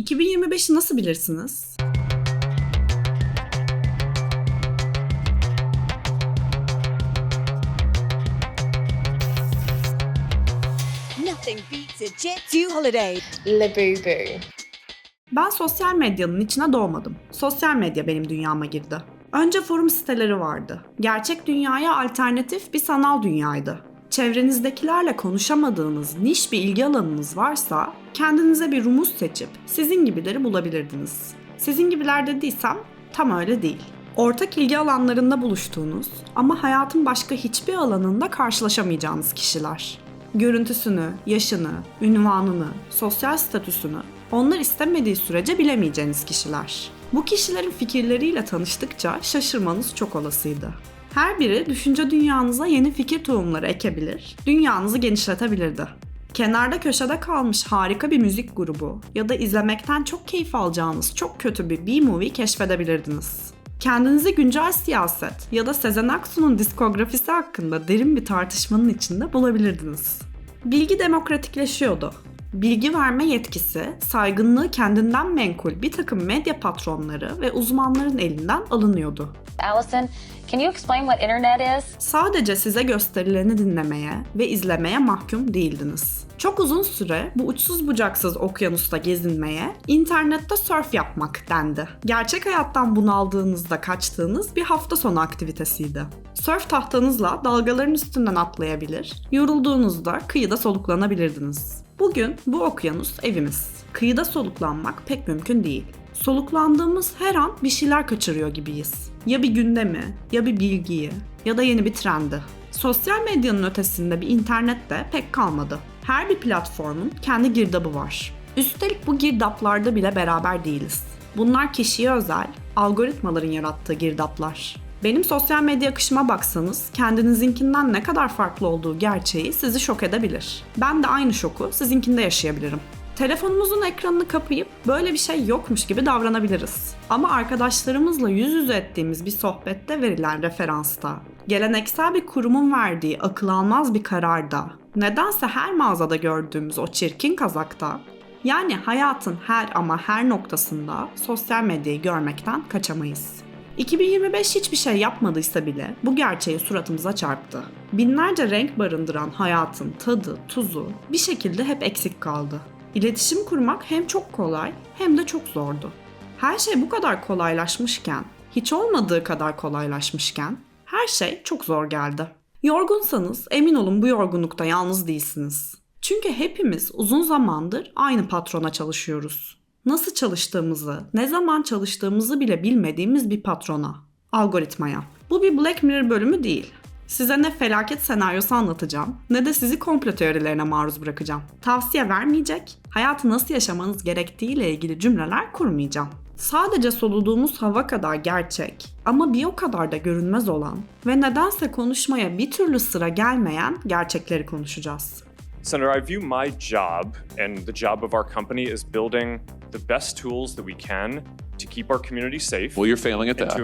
2025'i nasıl bilirsiniz? Nothing beats a Jet2 holiday. Labubu. Ben sosyal medyanın içine doğmadım. Sosyal medya benim dünyama girdi. Önce forum siteleri vardı. Gerçek dünyaya alternatif bir sanal dünyaydı. Çevrenizdekilerle konuşamadığınız niş bir ilgi alanınız varsa kendinize bir rumuz seçip sizin gibileri bulabilirdiniz. Sizin gibiler dediysem tam öyle değil. Ortak ilgi alanlarında buluştuğunuz ama hayatın başka hiçbir alanında karşılaşamayacağınız kişiler. Görüntüsünü, yaşını, ünvanını, sosyal statüsünü onlar istemediği sürece bilemeyeceğiniz kişiler. Bu kişilerin fikirleriyle tanıştıkça şaşırmanız çok olasıydı. Her biri düşünce dünyanıza yeni fikir tohumları ekebilir, dünyanızı genişletebilirdi. Kenarda köşede kalmış harika bir müzik grubu ya da izlemekten çok keyif alacağınız çok kötü bir B-movie keşfedebilirdiniz. Kendinizi güncel siyaset ya da Sezen Aksu'nun diskografisi hakkında derin bir tartışmanın içinde bulabilirdiniz. Bilgi demokratikleşiyordu. Bilgi verme yetkisi, saygınlığı kendinden menkul bir takım medya patronları ve uzmanların elinden alınıyordu. Allison, can you explain what internet is? Sadece size gösterileni dinlemeye ve izlemeye mahkum değildiniz. Çok uzun süre bu uçsuz bucaksız okyanusta gezinmeye, internette surf yapmak dendi. Gerçek hayattan bunaldığınızda kaçtığınız bir hafta sonu aktivitesiydi. Surf tahtanızla dalgaların üstünden atlayabilir, yorulduğunuzda kıyıda soluklanabilirdiniz. Bugün bu okyanus evimiz. Kıyıda soluklanmak pek mümkün değil. Soluklandığımız her an bir şeyler kaçırıyor gibiyiz. Ya bir gündemi, ya bir bilgiyi, ya da yeni bir trendi. Sosyal medyanın ötesinde bir internet de pek kalmadı. Her bir platformun kendi girdabı var. Üstelik bu girdaplarda bile beraber değiliz. Bunlar kişiye özel, algoritmaların yarattığı girdaplar. Benim sosyal medya akışıma baksanız kendinizinkinden ne kadar farklı olduğu gerçeği sizi şok edebilir. Ben de aynı şoku sizinkinde yaşayabilirim. Telefonumuzun ekranını kapayıp böyle bir şey yokmuş gibi davranabiliriz. Ama arkadaşlarımızla yüz yüze ettiğimiz bir sohbette verilen referansta, geleneksel bir kurumun verdiği akıl almaz bir kararda, nedense her mağazada gördüğümüz o çirkin kazakta, yani hayatın her ama her noktasında sosyal medyayı görmekten kaçamayız. 2025 hiçbir şey yapmadıysa bile bu gerçeği suratımıza çarptı. Binlerce renk barındıran hayatın tadı, tuzu bir şekilde hep eksik kaldı. İletişim kurmak hem çok kolay hem de çok zordu. Her şey bu kadar kolaylaşmışken, hiç olmadığı kadar kolaylaşmışken her şey çok zor geldi. Yorgunsanız emin olun bu yorgunlukta yalnız değilsiniz. Çünkü hepimiz uzun zamandır aynı patrona çalışıyoruz. Nasıl çalıştığımızı, ne zaman çalıştığımızı bile bilmediğimiz bir patrona, algoritmaya. Bu bir Black Mirror bölümü değil. Size ne felaket senaryosu anlatacağım ne de sizi komplo teorilerine maruz bırakacağım. Tavsiye vermeyecek, hayatı nasıl yaşamanız gerektiğiyle ilgili cümleler kurmayacağım. Sadece soluduğumuz hava kadar gerçek ama bir o kadar da görünmez olan ve nedense konuşmaya bir türlü sıra gelmeyen gerçekleri konuşacağız. Senator, I view my job and the job of our company as building the best tools that we can to keep our community safe. Well, you're failing at that.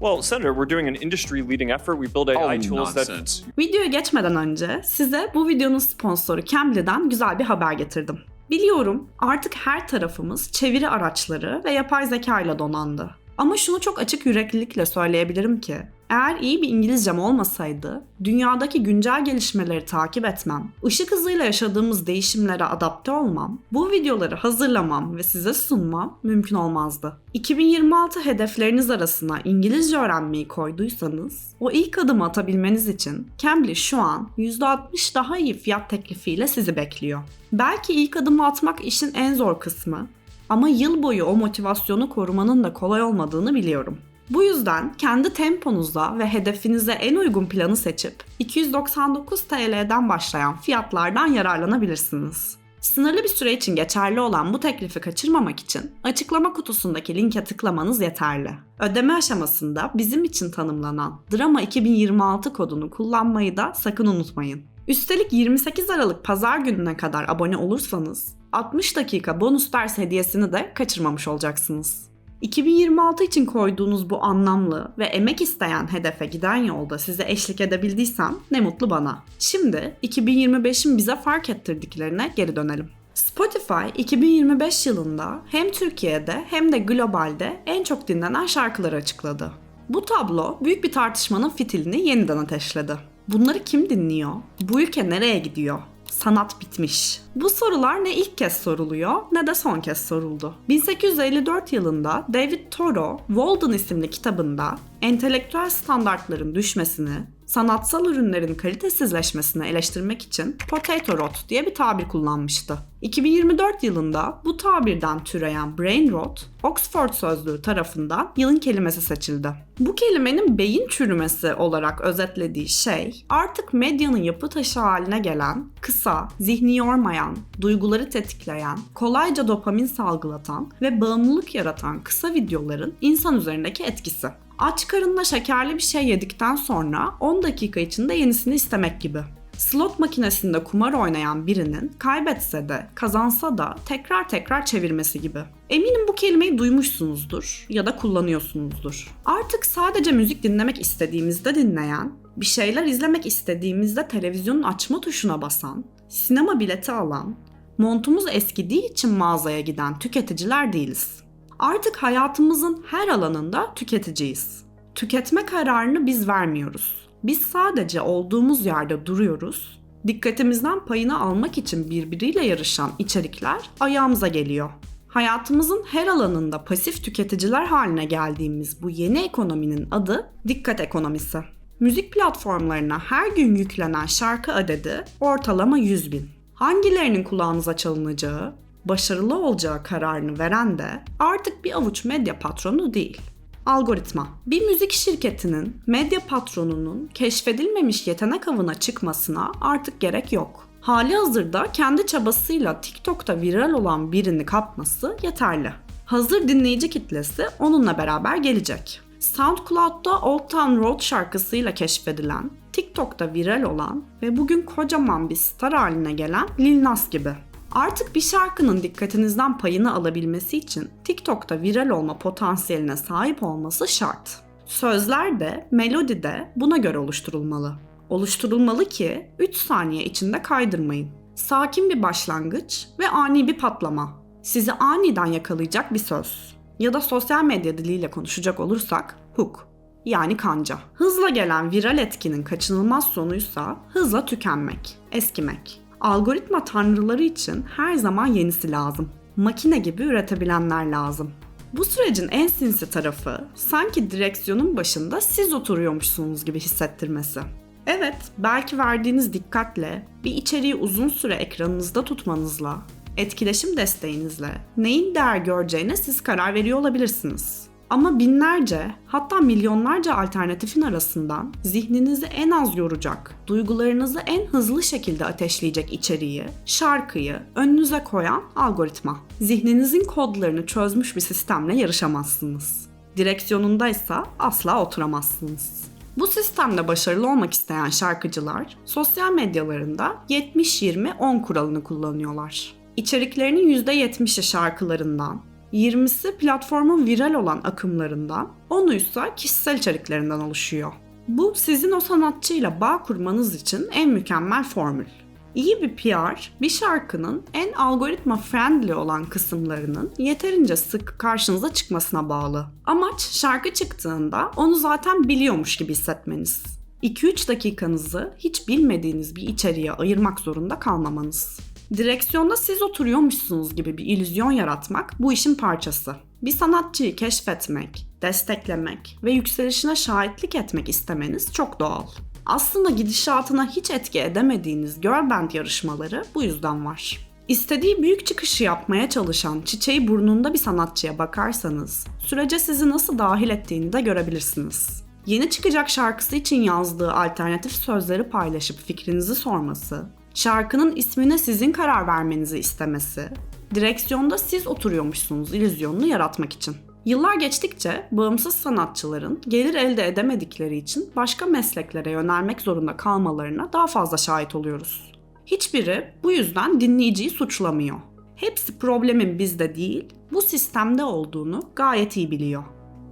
Well, Senator, we're doing an industry-leading effort. We build AI Oh, tools that nonsense. Videoya geçmeden önce size bu videonun sponsoru Cambly'den güzel bir haber getirdim. Biliyorum artık her tarafımız çeviri araçları ve yapay zeka ile donandı. Ama şunu çok açık yüreklilikle söyleyebilirim ki eğer iyi bir İngilizcem olmasaydı dünyadaki güncel gelişmeleri takip etmem, ışık hızıyla yaşadığımız değişimlere adapte olmam, bu videoları hazırlamam ve size sunmam mümkün olmazdı. 2026 hedefleriniz arasına İngilizce öğrenmeyi koyduysanız o ilk adımı atabilmeniz için Cambly şu an %60 daha iyi fiyat teklifiyle sizi bekliyor. Belki ilk adımı atmak işin en zor kısmı ama yıl boyu o motivasyonu korumanın da kolay olmadığını biliyorum. Bu yüzden kendi temponuzda ve hedefinize en uygun planı seçip 299 TL'den başlayan fiyatlardan yararlanabilirsiniz. Sınırlı bir süre için geçerli olan bu teklifi kaçırmamak için açıklama kutusundaki linke tıklamanız yeterli. Ödeme aşamasında bizim için tanımlanan Drama 2026 kodunu kullanmayı da sakın unutmayın. Üstelik 28 Aralık pazar gününe kadar abone olursanız 60 dakika bonus ders hediyesini de kaçırmamış olacaksınız. 2026 için koyduğunuz bu anlamlı ve emek isteyen hedefe giden yolda size eşlik edebildiysem ne mutlu bana. Şimdi 2025'in bize fark ettirdiklerine geri dönelim. Spotify 2025 yılında hem Türkiye'de hem de globalde en çok dinlenen şarkıları açıkladı. Bu tablo büyük bir tartışmanın fitilini yeniden ateşledi. Bunları kim dinliyor? Bu ülke nereye gidiyor? Sanat bitmiş. Bu sorular ne ilk kez soruluyor ne de son kez soruldu. 1854 yılında David Thoreau, Walden isimli kitabında entelektüel standartların düşmesini, sanatsal ürünlerin kalitesizleşmesini eleştirmek için potato rot diye bir tabir kullanmıştı. 2024 yılında bu tabirden türeyen brain rot, Oxford Sözlüğü tarafından yılın kelimesi seçildi. Bu kelimenin beyin çürümesi olarak özetlediği şey, artık medyanın yapı taşı haline gelen, kısa, zihni yormayan, duyguları tetikleyen, kolayca dopamin salgılatan ve bağımlılık yaratan kısa videoların insan üzerindeki etkisi. Aç karınla şekerli bir şey yedikten sonra 10 dakika içinde yenisini istemek gibi. Slot makinesinde kumar oynayan birinin kaybetse de kazansa da tekrar tekrar çevirmesi gibi. Eminim bu kelimeyi duymuşsunuzdur ya da kullanıyorsunuzdur. Artık sadece müzik dinlemek istediğimizde dinleyen, bir şeyler izlemek istediğimizde televizyonun açma tuşuna basan, sinema bileti alan, montumuz eskidiği için mağazaya giden tüketiciler değiliz. Artık hayatımızın her alanında tüketiciyiz. Tüketme kararını biz vermiyoruz. Biz sadece olduğumuz yerde duruyoruz. Dikkatimizden payını almak için birbiriyle yarışan içerikler ayağımıza geliyor. Hayatımızın her alanında pasif tüketiciler haline geldiğimiz bu yeni ekonominin adı dikkat ekonomisi. Müzik platformlarına her gün yüklenen şarkı adedi ortalama 100 bin. Hangilerinin kulağınıza çalınacağı, başarılı olacağı kararını veren de artık bir avuç medya patronu değil. Algoritma. Bir müzik şirketinin medya patronunun keşfedilmemiş yetenek avına çıkmasına artık gerek yok. Hali hazırda kendi çabasıyla TikTok'ta viral olan birini kapması yeterli. Hazır dinleyici kitlesi onunla beraber gelecek. SoundCloud'da Old Town Road şarkısıyla keşfedilen, TikTok'ta viral olan ve bugün kocaman bir star haline gelen Lil Nas gibi. Artık bir şarkının dikkatinizden payını alabilmesi için TikTok'ta viral olma potansiyeline sahip olması şart. Sözler de, melodi de buna göre oluşturulmalı. Oluşturulmalı ki 3 saniye içinde kaydırmayın. Sakin bir başlangıç ve ani bir patlama. Sizi aniden yakalayacak bir söz. Ya da sosyal medya diliyle konuşacak olursak hook yani kanca. Hızla gelen viral etkinin kaçınılmaz sonuysa hızla tükenmek, eskimek. Algoritma tanrıları için her zaman yenisi lazım. Makine gibi üretebilenler lazım. Bu sürecin en sinsi tarafı sanki direksiyonun başında siz oturuyormuşsunuz gibi hissettirmesi. Evet, belki verdiğiniz dikkatle, bir içeriği uzun süre ekranınızda tutmanızla, etkileşim desteğinizle neyin değer göreceğine siz karar veriyor olabilirsiniz. Ama binlerce, hatta milyonlarca alternatifin arasından zihninizi en az yoracak, duygularınızı en hızlı şekilde ateşleyecek içeriği, şarkıyı önünüze koyan algoritma. Zihninizin kodlarını çözmüş bir sistemle yarışamazsınız. Direksiyonundaysa asla oturamazsınız. Bu sistemde başarılı olmak isteyen şarkıcılar sosyal medyalarında 70-20-10 kuralını kullanıyorlar. İçeriklerinin %70'i şarkılarından, 20'si platformun viral olan akımlarından, 10'u ise kişisel içeriklerinden oluşuyor. Bu sizin o sanatçıyla bağ kurmanız için en mükemmel formül. İyi bir PR, bir şarkının en algoritma friendly olan kısımlarının yeterince sık karşınıza çıkmasına bağlı. Amaç şarkı çıktığında onu zaten biliyormuş gibi hissetmeniz. 2-3 dakikanızı hiç bilmediğiniz bir içeriğe ayırmak zorunda kalmamanız. Direksiyonda siz oturuyormuşsunuz gibi bir illüzyon yaratmak bu işin parçası. Bir sanatçıyı keşfetmek, desteklemek ve yükselişine şahitlik etmek istemeniz çok doğal. Aslında gidişatına hiç etki edemediğiniz girl band yarışmaları bu yüzden var. İstediği büyük çıkışı yapmaya çalışan çiçeği burnunda bir sanatçıya bakarsanız, sürece sizi nasıl dahil ettiğini de görebilirsiniz. Yeni çıkacak şarkısı için yazdığı alternatif sözleri paylaşıp fikrinizi sorması, şarkının ismine sizin karar vermenizi istemesi, direksiyonda siz oturuyormuşsunuz illüzyonunu yaratmak için. Yıllar geçtikçe bağımsız sanatçıların gelir elde edemedikleri için başka mesleklere yönelmek zorunda kalmalarına daha fazla şahit oluyoruz. Hiçbiri bu yüzden dinleyiciyi suçlamıyor. Hepsi problemin bizde değil, bu sistemde olduğunu gayet iyi biliyor.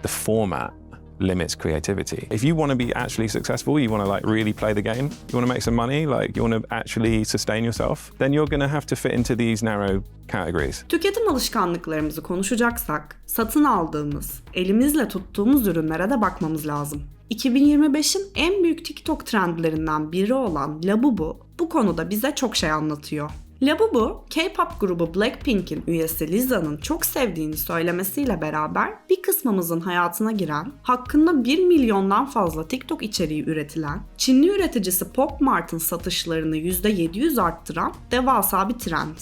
the format limits creativity. If you want to be actually successful, you want to like really play the game, you want to make some money, like you want to actually sustain yourself, then you're going to have to fit into these narrow categories. Tüketim alışkanlıklarımızı konuşacaksak satın aldığımız, elimizle tuttuğumuz ürünlere de bakmamız lazım. 2025'in en büyük TikTok trendlerinden biri olan Labubu bu konuda bize çok şey anlatıyor. Labubu, K-pop grubu Blackpink'in üyesi Liza'nın çok sevdiğini söylemesiyle beraber bir kısmımızın hayatına giren, hakkında 1 milyondan fazla TikTok içeriği üretilen, Çinli üreticisi Pop Mart'ın satışlarını %700 arttıran devasa bir trend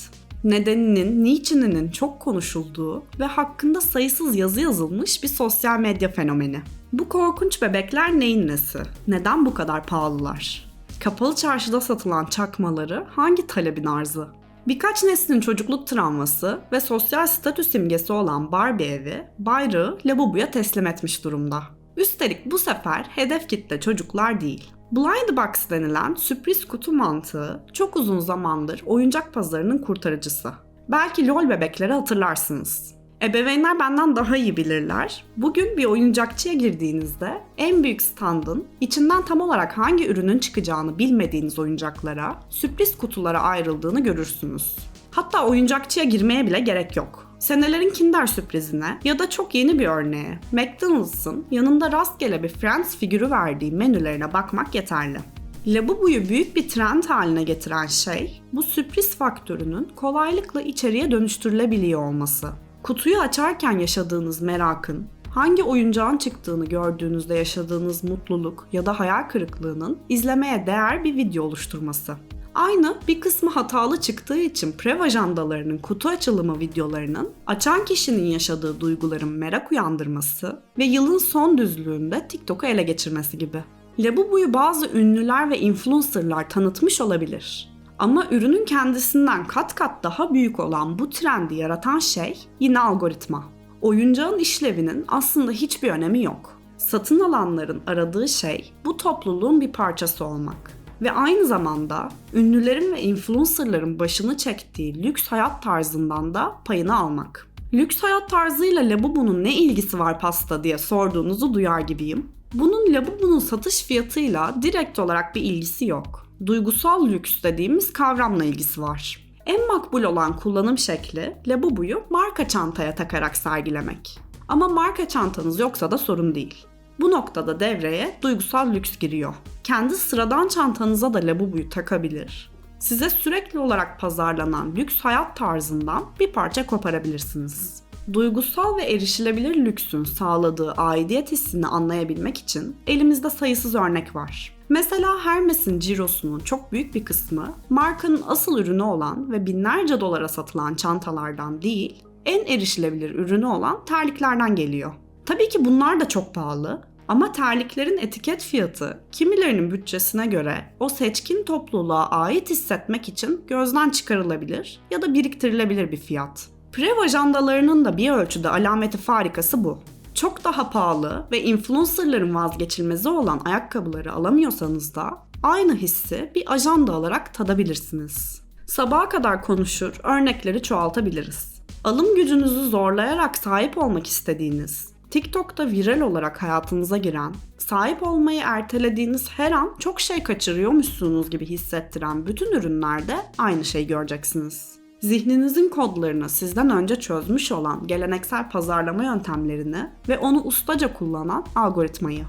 nedeninin, niçininin çok konuşulduğu ve hakkında sayısız yazı yazılmış bir sosyal medya fenomeni. Bu korkunç bebekler neyin nesi? Neden bu kadar pahalılar? Kapalı çarşıda satılan çakmaları hangi talebin arzı? Birkaç neslin çocukluk travması ve sosyal statü simgesi olan Barbie evi bayrağı Labubu'ya teslim etmiş durumda. Üstelik bu sefer hedef kitle çocuklar değil. Blind Box denilen sürpriz kutu mantığı çok uzun zamandır oyuncak pazarının kurtarıcısı. Belki LOL bebekleri hatırlarsınız. Ebeveynler benden daha iyi bilirler. Bugün bir oyuncakçıya girdiğinizde en büyük standın içinden tam olarak hangi ürünün çıkacağını bilmediğiniz oyuncaklara, sürpriz kutulara ayrıldığını görürsünüz. Hatta oyuncakçıya girmeye bile gerek yok. Senelerin Kinder sürprizine ya da çok yeni bir örneğe McDonald's'ın yanında rastgele bir Friends figürü verdiği menülerine bakmak yeterli. Labubu'yu büyük bir trend haline getiren şey bu sürpriz faktörünün kolaylıkla içeriye dönüştürülebiliyor olması. Kutuyu açarken yaşadığınız merakın, hangi oyuncağın çıktığını gördüğünüzde yaşadığınız mutluluk ya da hayal kırıklığının izlemeye değer bir video oluşturması. Aynı bir kısmı hatalı çıktığı için prev ajandalarının kutu açılımı videolarının açan kişinin yaşadığı duyguların merak uyandırması ve yılın son düzlüğünde TikTok'u ele geçirmesi gibi. Labubu'yu bazı ünlüler ve influencerlar tanıtmış olabilir. Ama ürünün kendisinden kat kat daha büyük olan bu trendi yaratan şey yine algoritma. Oyuncağın işlevinin aslında hiçbir önemi yok. Satın alanların aradığı şey bu topluluğun bir parçası olmak ve aynı zamanda ünlülerin ve influencerların başını çektiği lüks hayat tarzından da payını almak. Lüks hayat tarzıyla Labubu'nun ne ilgisi var pasta diye sorduğunuzu duyar gibiyim. Bunun Labubu'nun satış fiyatıyla direkt olarak bir ilgisi yok. Duygusal lüks dediğimiz kavramla ilgisi var. En makbul olan kullanım şekli Labubu'yu marka çantaya takarak sergilemek. Ama marka çantanız yoksa da sorun değil. Bu noktada devreye duygusal lüks giriyor. Kendi sıradan çantanıza da Labubu'yu takabilir. Size sürekli olarak pazarlanan lüks hayat tarzından bir parça koparabilirsiniz. Duygusal ve erişilebilir lüksün sağladığı aidiyet hissini anlayabilmek için elimizde sayısız örnek var. Mesela Hermes'in cirosunun çok büyük bir kısmı markanın asıl ürünü olan ve binlerce dolara satılan çantalardan değil, en erişilebilir ürünü olan terliklerden geliyor. Tabii ki bunlar da çok pahalı ama terliklerin etiket fiyatı kimilerinin bütçesine göre o seçkin topluluğa ait hissetmek için gözden çıkarılabilir ya da biriktirilebilir bir fiyat. Prev ajandalarının da bir ölçüde alameti farikası bu. Çok daha pahalı ve influencerların vazgeçilmezi olan ayakkabıları alamıyorsanız da aynı hissi bir ajanda alarak tadabilirsiniz. Sabaha kadar konuşur, örnekleri çoğaltabiliriz. Alım gücünüzü zorlayarak sahip olmak istediğiniz, TikTok'ta viral olarak hayatınıza giren, sahip olmayı ertelediğiniz her an çok şey kaçırıyormuşsunuz gibi hissettiren bütün ürünlerde aynı şeyi göreceksiniz. Zihninizin kodlarını sizden önce çözmüş olan geleneksel pazarlama yöntemlerini ve onu ustaca kullanan algoritmayı.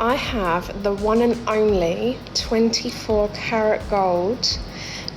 I have the one and only 24 karat gold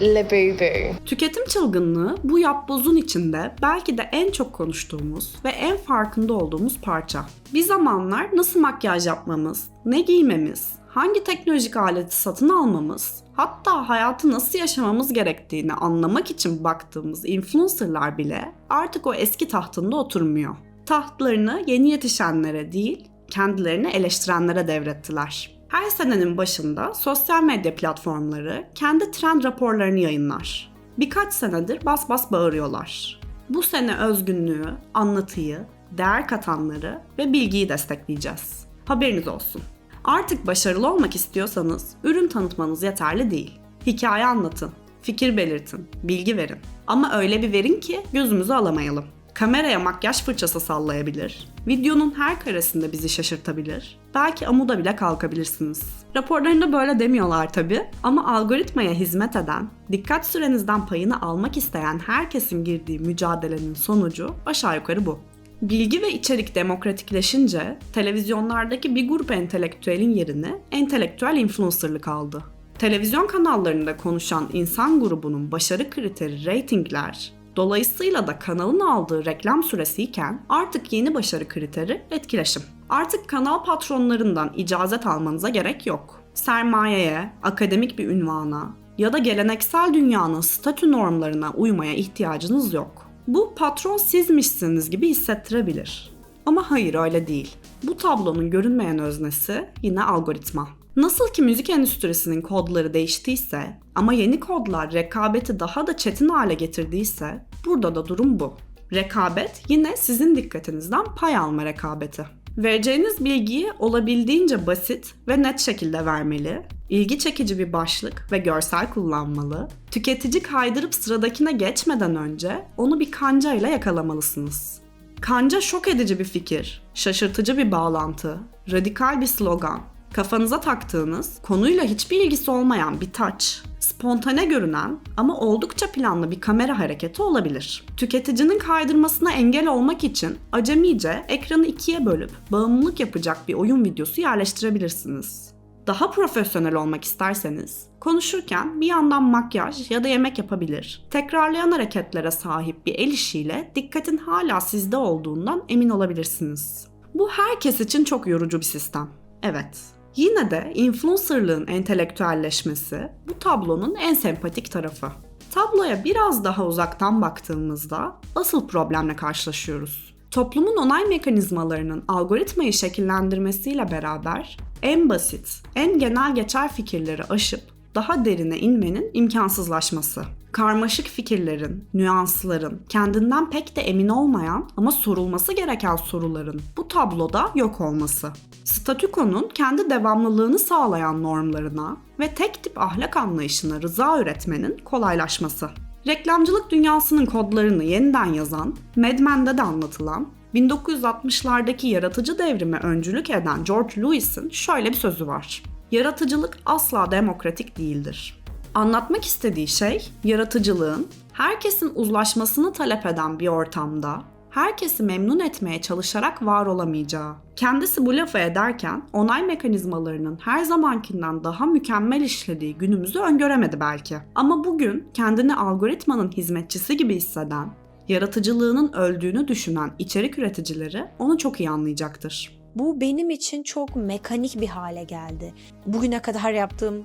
Labubu. Tüketim çılgınlığı bu yapbozun içinde belki de en çok konuştuğumuz ve en farkında olduğumuz parça. Bir zamanlar nasıl makyaj yapmamız, ne giymemiz, hangi teknolojik aleti satın almamız, hatta hayatı nasıl yaşamamız gerektiğini anlamak için baktığımız influencerlar bile artık o eski tahtında oturmuyor. Tahtlarını yeni yetişenlere değil, kendilerini eleştirenlere devrettiler. Her senenin başında sosyal medya platformları kendi trend raporlarını yayınlar. Birkaç senedir bas bas bağırıyorlar. Bu sene özgünlüğü, anlatıyı, değer katanları ve bilgiyi destekleyeceğiz. Haberiniz olsun. Artık başarılı olmak istiyorsanız ürün tanıtmanız yeterli değil. Hikaye anlatın, fikir belirtin, bilgi verin. Ama öyle bir verin ki gözümüzü alamayalım. Kameraya makyaj fırçası sallayabilir, videonun her karesinde bizi şaşırtabilir, belki amuda bile kalkabilirsiniz. Raporlarında böyle demiyorlar tabi ama algoritmaya hizmet eden, dikkat sürenizden payını almak isteyen herkesin girdiği mücadelenin sonucu aşağı yukarı bu. Bilgi ve içerik demokratikleşince televizyonlardaki bir grup entelektüelin yerini entelektüel influencerlık aldı. Televizyon kanallarında konuşan insan grubunun başarı kriteri reytingler, dolayısıyla da kanalın aldığı reklam süresiyken artık yeni başarı kriteri etkileşim. Artık kanal patronlarından icazet almanıza gerek yok. Sermayeye, akademik bir ünvana ya da geleneksel dünyanın statü normlarına uymaya ihtiyacınız yok. Bu patron sizmişsiniz gibi hissettirebilir. Ama hayır öyle değil. Bu tablonun görünmeyen öznesi yine algoritma. Nasıl ki müzik endüstrisinin kodları değiştiyse ama yeni kodlar rekabeti daha da çetin hale getirdiyse burada da durum bu. Rekabet yine sizin dikkatinizden pay alma rekabeti. Vereceğiniz bilgiyi olabildiğince basit ve net şekilde vermeli, ilgi çekici bir başlık ve görsel kullanmalı, tüketici kaydırıp sıradakine geçmeden önce onu bir kanca ile yakalamalısınız. Kanca şok edici bir fikir, şaşırtıcı bir bağlantı, radikal bir slogan, kafanıza taktığınız, konuyla hiçbir ilgisi olmayan bir touch, spontane görünen ama oldukça planlı bir kamera hareketi olabilir. Tüketicinin kaydırmasına engel olmak için acemice ekranı ikiye bölüp bağımlılık yapacak bir oyun videosu yerleştirebilirsiniz. Daha profesyonel olmak isterseniz, konuşurken bir yandan makyaj ya da yemek yapabilir, tekrarlayan hareketlere sahip bir el işiyle dikkatin hala sizde olduğundan emin olabilirsiniz. Bu herkes için çok yorucu bir sistem. Evet, Yine de influencerlığın entelektüelleşmesi bu tablonun en sempatik tarafı. Tabloya biraz daha uzaktan baktığımızda asıl problemle karşılaşıyoruz. Toplumun onay mekanizmalarının algoritmayı şekillendirmesiyle beraber en basit, en genel geçer fikirleri aşıp daha derine inmenin imkansızlaşması. Karmaşık fikirlerin, nüansların, kendinden pek de emin olmayan ama sorulması gereken soruların bu tabloda yok olması. Statükonun kendi devamlılığını sağlayan normlarına ve tek tip ahlak anlayışına rıza üretmenin kolaylaşması. Reklamcılık dünyasının kodlarını yeniden yazan, Mad Men'de de anlatılan, 1960'lardaki yaratıcı devrime öncülük eden George Lewis'in şöyle bir sözü var. Yaratıcılık asla demokratik değildir. Anlatmak istediği şey, yaratıcılığın herkesin uzlaşmasını talep eden bir ortamda herkesi memnun etmeye çalışarak var olamayacağı. Kendisi bu lafı ederken onay mekanizmalarının her zamankinden daha mükemmel işlediği günümüzü öngöremedi belki. Ama bugün kendini algoritmanın hizmetçisi gibi hisseden, yaratıcılığının öldüğünü düşünen içerik üreticileri onu çok iyi anlayacaktır. Bu benim için çok mekanik bir hale geldi. Bugüne kadar yaptığım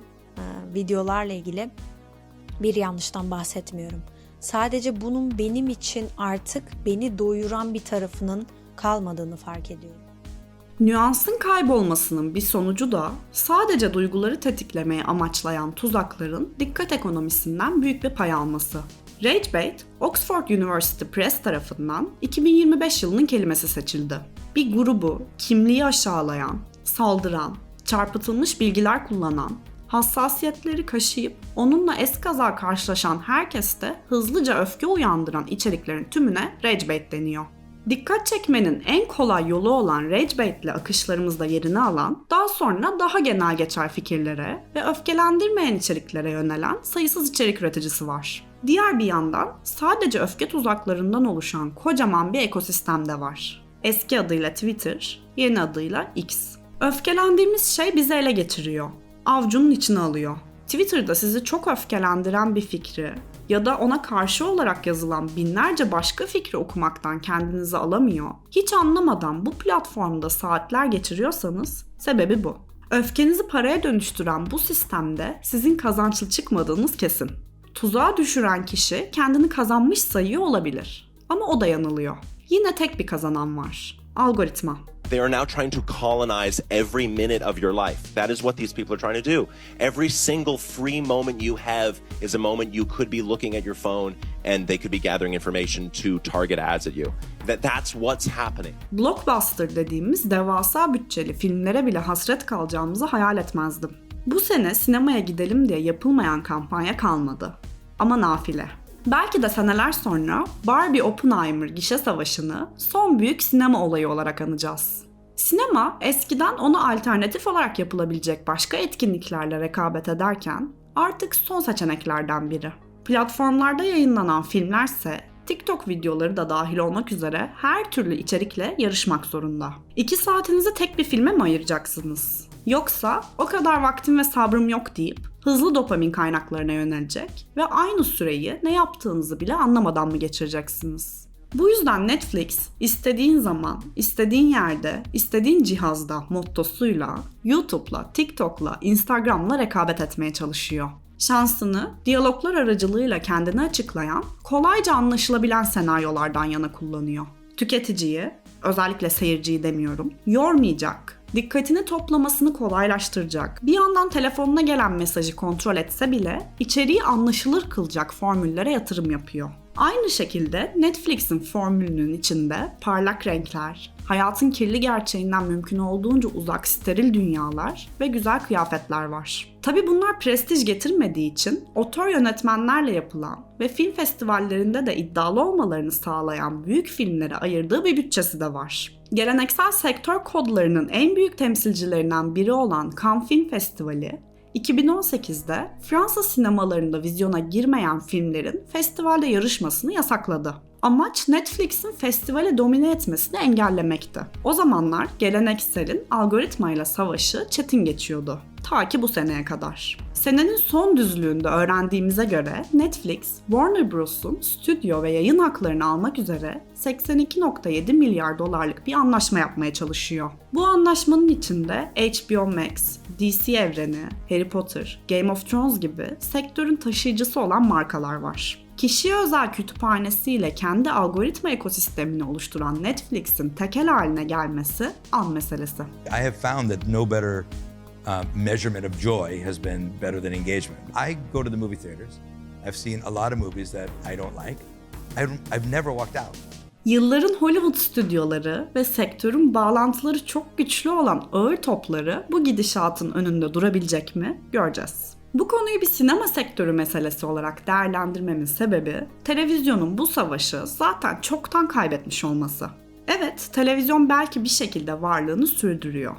videolarla ilgili bir yanlıştan bahsetmiyorum. Sadece bunun benim için artık beni doyuran bir tarafının kalmadığını fark ediyorum. Nüansın kaybolmasının bir sonucu da sadece duyguları tetiklemeye amaçlayan tuzakların dikkat ekonomisinden büyük bir pay alması. Ragebait, Oxford University Press tarafından 2025 yılının kelimesi seçildi. Bir grubu kimliği aşağılayan, saldıran, çarpıtılmış bilgiler kullanan, hassasiyetleri kaşıyıp onunla eskaza karşılaşan herkeste hızlıca öfke uyandıran içeriklerin tümüne ragebait deniyor. Dikkat çekmenin en kolay yolu olan ragebait ile akışlarımızda yerini alan, daha sonra daha genel geçer fikirlere ve öfkelendirmeyen içeriklere yönelen sayısız içerik üreticisi var. Diğer bir yandan sadece öfke tuzaklarından oluşan kocaman bir ekosistem de var. Eski adıyla Twitter, yeni adıyla X. Öfkelendiğimiz şey bizi ele geçiriyor. Avcunun içine alıyor. Twitter'da sizi çok öfkelendiren bir fikri ya da ona karşı olarak yazılan binlerce başka fikri okumaktan kendinizi alamıyor. Hiç anlamadan bu platformda saatler geçiriyorsanız sebebi bu. Öfkenizi paraya dönüştüren bu sistemde sizin kazançlı çıkmadığınız kesin. Tuzağa düşüren kişi kendini kazanmış sayıyor olabilir. Ama o da yanılıyor. Yine tek bir kazanan var. Algoritma. They are now trying to colonize every minute of your life. That is what these people are trying to do. Every single free moment you have is a moment you could be looking at your phone and they could be gathering information to target ads at you. That that's what's happening. Blockbuster dediğimiz devasa bütçeli filmlere bile hasret kalacağımızı hayal etmezdim. Bu sene sinemaya gidelim diye yapılmayan kampanya kalmadı. Ama nafile. Belki de seneler sonra Barbie Oppenheimer gişe savaşını son büyük sinema olayı olarak anacağız. Sinema eskiden ona alternatif olarak yapılabilecek başka etkinliklerle rekabet ederken artık son seçeneklerden biri. Platformlarda yayınlanan filmlerse TikTok videoları da dahil olmak üzere her türlü içerikle yarışmak zorunda. İki saatinizi tek bir filme mi ayıracaksınız? Yoksa o kadar vaktim ve sabrım yok deyip hızlı dopamin kaynaklarına yönelecek ve aynı süreyi ne yaptığınızı bile anlamadan mı geçireceksiniz? Bu yüzden Netflix istediğin zaman, istediğin yerde, istediğin cihazda mottosuyla YouTube'la, TikTok'la, Instagram'la rekabet etmeye çalışıyor. Şansını diyaloglar aracılığıyla kendini açıklayan, kolayca anlaşılabilen senaryolardan yana kullanıyor. Tüketiciyi, özellikle seyirciyi demiyorum, yormayacak, dikkatini toplamasını kolaylaştıracak, bir yandan telefonuna gelen mesajı kontrol etse bile içeriği anlaşılır kılacak formüllere yatırım yapıyor. Aynı şekilde Netflix'in formülünün içinde parlak renkler, hayatın kirli gerçeğinden mümkün olduğunca uzak steril dünyalar ve güzel kıyafetler var. Tabi bunlar prestij getirmediği için otör yönetmenlerle yapılan ve film festivallerinde de iddialı olmalarını sağlayan büyük filmlere ayırdığı bir bütçesi de var. Geleneksel sektör kodlarının en büyük temsilcilerinden biri olan Cannes Film Festivali 2018'de Fransa sinemalarında vizyona girmeyen filmlerin festivalde yarışmasını yasakladı. Amaç Netflix'in festivale domine etmesini engellemekti. O zamanlar gelenekselin algoritmayla savaşı çetin geçiyordu. Ta ki bu seneye kadar. Senenin son düzlüğünde öğrendiğimize göre Netflix, Warner Bros'un stüdyo ve yayın haklarını almak üzere 82.7 milyar dolarlık bir anlaşma yapmaya çalışıyor. Bu anlaşmanın içinde HBO Max, DC evreni, Harry Potter, Game of Thrones gibi sektörün taşıyıcısı olan markalar var. Kişiye özel kütüphanesiyle kendi algoritma ekosistemini oluşturan Netflix'in tekel haline gelmesi an meselesi. I have found that no better uh, measurement of joy has been better than engagement. I go to the movie theaters. I've seen a lot of movies that I don't like. I don't, I've never walked out. Yılların Hollywood stüdyoları ve sektörün bağlantıları çok güçlü olan ağır topları bu gidişatın önünde durabilecek mi göreceğiz. Bu konuyu bir sinema sektörü meselesi olarak değerlendirmemin sebebi televizyonun bu savaşı zaten çoktan kaybetmiş olması. Evet, televizyon belki bir şekilde varlığını sürdürüyor.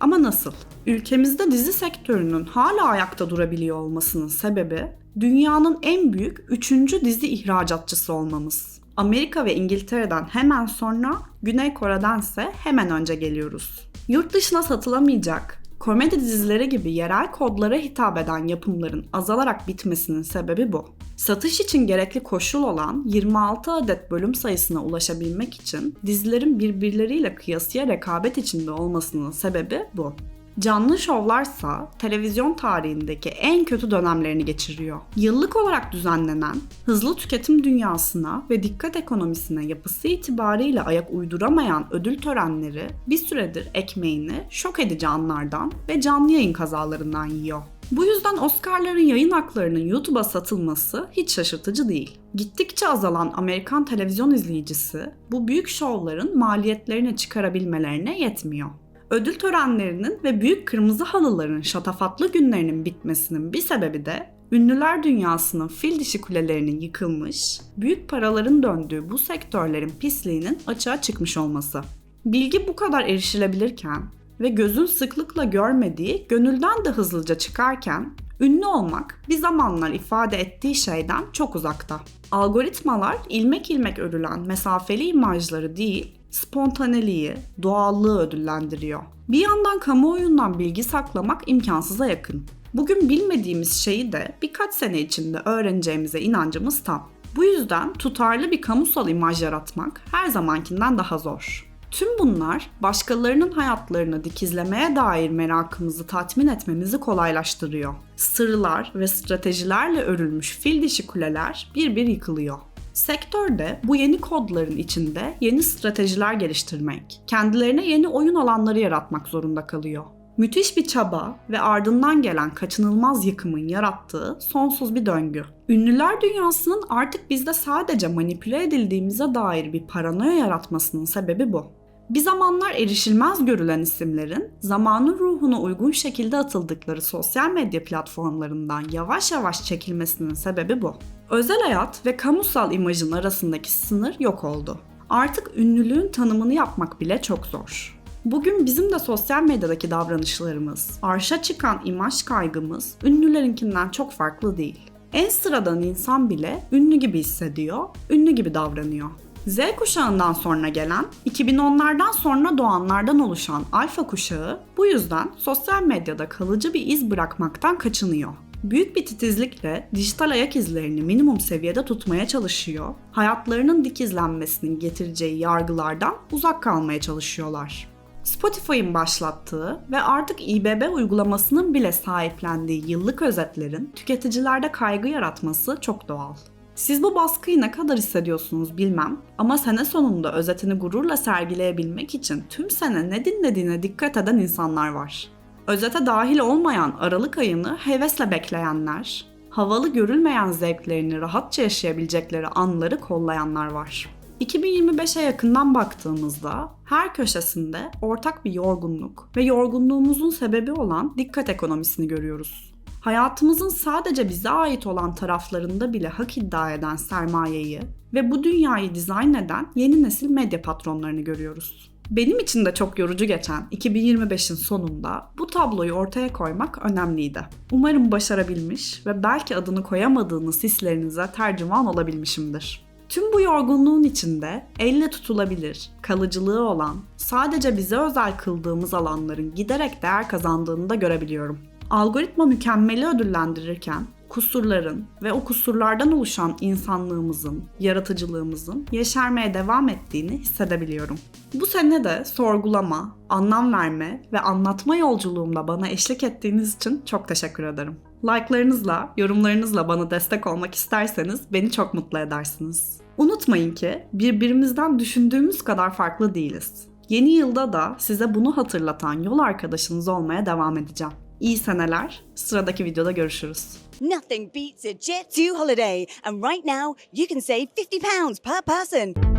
Ama nasıl? Ülkemizde dizi sektörünün hala ayakta durabiliyor olmasının sebebi dünyanın en büyük 3. dizi ihracatçısı olmamız. Amerika ve İngiltere'den hemen sonra Güney Kore'dense hemen önce geliyoruz. Yurt dışına satılamayacak, komedi dizileri gibi yerel kodlara hitap eden yapımların azalarak bitmesinin sebebi bu. Satış için gerekli koşul olan 26 adet bölüm sayısına ulaşabilmek için dizilerin birbirleriyle kıyasıya rekabet içinde olmasının sebebi bu. Canlı şovlarsa televizyon tarihindeki en kötü dönemlerini geçiriyor. Yıllık olarak düzenlenen, hızlı tüketim dünyasına ve dikkat ekonomisine yapısı itibariyle ayak uyduramayan ödül törenleri bir süredir ekmeğini şok edici anlardan ve canlı yayın kazalarından yiyor. Bu yüzden Oscar'ların yayın haklarının YouTube'a satılması hiç şaşırtıcı değil. Gittikçe azalan Amerikan televizyon izleyicisi bu büyük şovların maliyetlerini çıkarabilmelerine yetmiyor. Ödül törenlerinin ve büyük kırmızı halıların şatafatlı günlerinin bitmesinin bir sebebi de ünlüler dünyasının fil dişi kulelerinin yıkılmış, büyük paraların döndüğü bu sektörlerin pisliğinin açığa çıkmış olması. Bilgi bu kadar erişilebilirken ve gözün sıklıkla görmediği gönülden de hızlıca çıkarken ünlü olmak bir zamanlar ifade ettiği şeyden çok uzakta. Algoritmalar ilmek ilmek örülen mesafeli imajları değil, spontaneliği, doğallığı ödüllendiriyor. Bir yandan kamuoyundan bilgi saklamak imkansıza yakın. Bugün bilmediğimiz şeyi de birkaç sene içinde öğreneceğimize inancımız tam. Bu yüzden tutarlı bir kamusal imaj yaratmak her zamankinden daha zor. Tüm bunlar başkalarının hayatlarını dikizlemeye dair merakımızı tatmin etmemizi kolaylaştırıyor. Sırlar ve stratejilerle örülmüş fil dişi kuleler bir bir yıkılıyor. Sektörde bu yeni kodların içinde yeni stratejiler geliştirmek, kendilerine yeni oyun alanları yaratmak zorunda kalıyor. Müthiş bir çaba ve ardından gelen kaçınılmaz yıkımın yarattığı sonsuz bir döngü. Ünlüler dünyasının artık bizde sadece manipüle edildiğimize dair bir paranoya yaratmasının sebebi bu. Bir zamanlar erişilmez görülen isimlerin zamanın ruhuna uygun şekilde atıldıkları sosyal medya platformlarından yavaş yavaş çekilmesinin sebebi bu. Özel hayat ve kamusal imajın arasındaki sınır yok oldu. Artık ünlülüğün tanımını yapmak bile çok zor. Bugün bizim de sosyal medyadaki davranışlarımız, arşa çıkan imaj kaygımız ünlülerinkinden çok farklı değil. En sıradan insan bile ünlü gibi hissediyor, ünlü gibi davranıyor. Z kuşağından sonra gelen, 2010'lardan sonra doğanlardan oluşan alfa kuşağı bu yüzden sosyal medyada kalıcı bir iz bırakmaktan kaçınıyor. Büyük bir titizlikle dijital ayak izlerini minimum seviyede tutmaya çalışıyor, hayatlarının dikizlenmesinin getireceği yargılardan uzak kalmaya çalışıyorlar. Spotify'ın başlattığı ve artık İBB uygulamasının bile sahiplendiği yıllık özetlerin tüketicilerde kaygı yaratması çok doğal. Siz bu baskıyı ne kadar hissediyorsunuz bilmem ama sene sonunda özetini gururla sergileyebilmek için tüm sene ne dinlediğine dikkat eden insanlar var. Özete dahil olmayan Aralık ayını hevesle bekleyenler, havalı görülmeyen zevklerini rahatça yaşayabilecekleri anları kollayanlar var. 2025'e yakından baktığımızda her köşesinde ortak bir yorgunluk ve yorgunluğumuzun sebebi olan dikkat ekonomisini görüyoruz. Hayatımızın sadece bize ait olan taraflarında bile hak iddia eden sermayeyi ve bu dünyayı dizayn eden yeni nesil medya patronlarını görüyoruz. Benim için de çok yorucu geçen 2025'in sonunda bu tabloyu ortaya koymak önemliydi. Umarım başarabilmiş ve belki adını koyamadığınız hislerinize tercüman olabilmişimdir. Tüm bu yorgunluğun içinde elle tutulabilir, kalıcılığı olan, sadece bize özel kıldığımız alanların giderek değer kazandığını da görebiliyorum. Algoritma mükemmeli ödüllendirirken kusurların ve o kusurlardan oluşan insanlığımızın, yaratıcılığımızın yeşermeye devam ettiğini hissedebiliyorum. Bu sene de sorgulama, anlam verme ve anlatma yolculuğumda bana eşlik ettiğiniz için çok teşekkür ederim. Like'larınızla, yorumlarınızla bana destek olmak isterseniz beni çok mutlu edersiniz. Unutmayın ki birbirimizden düşündüğümüz kadar farklı değiliz. Yeni yılda da size bunu hatırlatan yol arkadaşınız olmaya devam edeceğim. İyi seneler. Sıradaki videoda görüşürüz. Nothing beats a Jet2 holiday. And right now, you can save £50 per person.